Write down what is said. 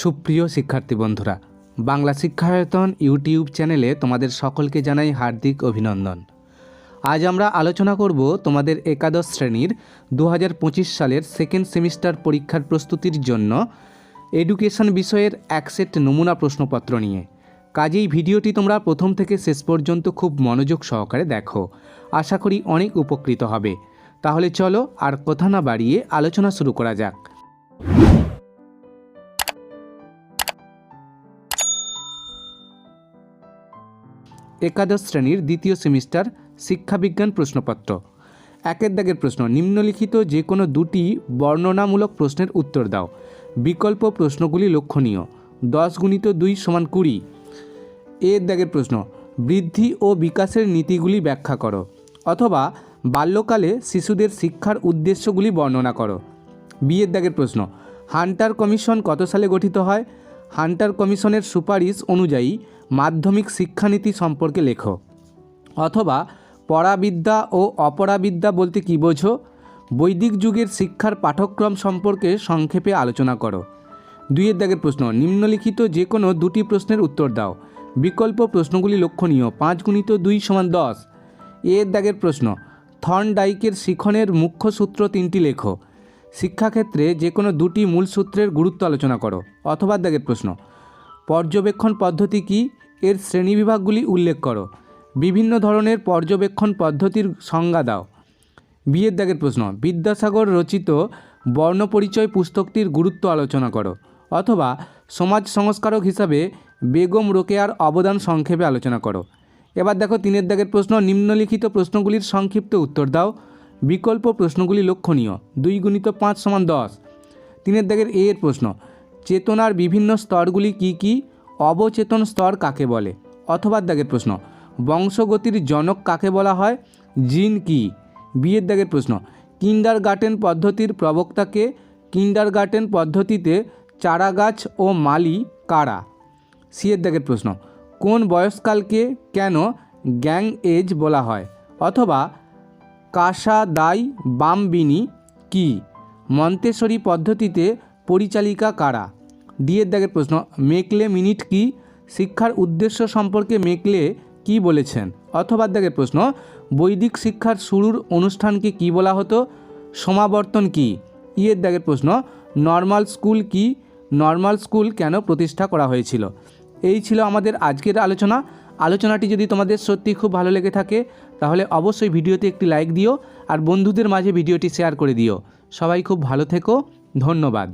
সুপ্রিয় শিক্ষার্থী বন্ধুরা, বাংলা শিক্ষায়তন ইউটিউব চ্যানেলে তোমাদের সকলকে জানাই হার্দিক অভিনন্দন। আজ আমরা আলোচনা করব তোমাদের একাদশ শ্রেণির দু হাজার পঁচিশ সালের সেকেন্ড সেমিস্টার পরীক্ষার প্রস্তুতির জন্য এডুকেশন বিষয়ের এক সেট নমুনা প্রশ্নপত্র নিয়ে। কাজেই ভিডিওটি তোমরা প্রথম থেকে শেষ পর্যন্ত খুব মনোযোগ সহকারে দেখো। আশা করি অনেক উপকৃত হবে। তাহলে চলো আর কথা না বাড়িয়ে আলোচনা শুরু করা যাক। একাদশ শ্রেণির দ্বিতীয় সেমিস্টার শিক্ষাবিজ্ঞান প্রশ্নপত্র। একের দাগের প্রশ্ন, নিম্নলিখিত যে কোনো দুটি বর্ণনামূলক প্রশ্নের উত্তর দাও। বিকল্প প্রশ্নগুলি লক্ষণীয়। দশ গুণিত দুই সমান কুড়ি। এর দাগের প্রশ্ন, বৃদ্ধি ও বিকাশের নীতিগুলি ব্যাখ্যা করো অথবা বাল্যকালে শিশুদের শিক্ষার উদ্দেশ্যগুলি বর্ণনা করো। বিয়ের দাগের প্রশ্ন, হান্টার কমিশন কত সালে গঠিত হয়? হান্টার কমিশনের সুপারিশ অনুযায়ী মাধ্যমিক শিক্ষানীতি সম্পর্কে লেখো। অথবা পরাবিদ্যা ও অপরাবিদ্যা বলতে কী বোঝো? বৈদিক যুগের শিক্ষার পাঠ্যক্রম সম্পর্কে সংক্ষেপে আলোচনা করো। দুইয়ের দাগের প্রশ্ন, নিম্নলিখিত যে কোনো দুটি প্রশ্নের উত্তর দাও। বিকল্প প্রশ্নগুলি লক্ষণীয়, পাঁচ গুণিত দুই সমান দশ। এর দাগের প্রশ্ন থর্ন ডাইকের শিখনের মুখ্য সূত্র তিনটি লেখো। শিক্ষাক্ষেত্রে যে কোনো দুটি মূল সূত্রের গুরুত্ব আলোচনা করো। অথবা দাগের প্রশ্ন পর্যবেক্ষণ পদ্ধতি কি? এর শ্রেণীবিভাগগুলি উল্লেখ করো। বিভিন্ন ধরনের পর্যবেক্ষণ পদ্ধতির সংজ্ঞা দাও। বিয়ের দাগের প্রশ্ন, বিদ্যাসাগর রচিত বর্ণপরিচয় পুস্তকটির গুরুত্ব আলোচনা করো, অথবা সমাজ সংস্কারক হিসাবে বেগম রোকেয়ার অবদান সংক্ষেপে আলোচনা করো। এবার দেখো তিনের দাগের প্রশ্ন, নিম্নলিখিত প্রশ্নগুলির সংক্ষিপ্ত উত্তর দাও। বিকল্প প্রশ্নগুলি লক্ষণীয়, দুই গুণিত পাঁচ সমান দশ। তিনের দাগের এ এর প্রশ্ন চেতনার বিভিন্ন স্তরগুলি কি কি? অবচেতন স্তর কাকে বলে? অথবা দাগের প্রশ্ন। বংশগতির জনক কাকে বলা হয়? জিন কি? বিয়ের দাগের প্রশ্ন। কিন্ডার গার্টেন পদ্ধতির প্রবক্তাকে কিন্ডার গার্টেন পদ্ধতিতে চারাগাছ ও মালি কারা? সিয়ের দাগের প্রশ্ন। কোন বয়সকালকে কেন গ্যাং এজ বলা হয়? অথবা কাসা দাই বামবিনি কি? মন্তেশ্বরী পদ্ধতিতে পরিচালিকা কারা? ডিয়ের দাগের প্রশ্ন, মেকলে মিনিট কি? শিক্ষার উদ্দেশ্য সম্পর্কে মেকলে কি বলেছেন? অথবা দাগের প্রশ্ন, বৈদিক শিক্ষার শুরুর অনুষ্ঠানকে কি বলা হতো? সমাবর্তন কি? ইয়ের দাগের প্রশ্ন, নর্মাল স্কুল কি? নর্মাল স্কুল কেন প্রতিষ্ঠা করা হয়েছিল? এই ছিল আমাদের আজকের আলোচনা। আলোচনাটি যদি তোমাদের সত্যি খুব ভালো লেগে থাকে, তাহলে অবশ্যই ভিডিওতে একটি লাইক দিও আর বন্ধুদের মাঝে ভিডিওটি শেয়ার করে দিও। সবাই খুব ভালো থেকো। ধন্যবাদ।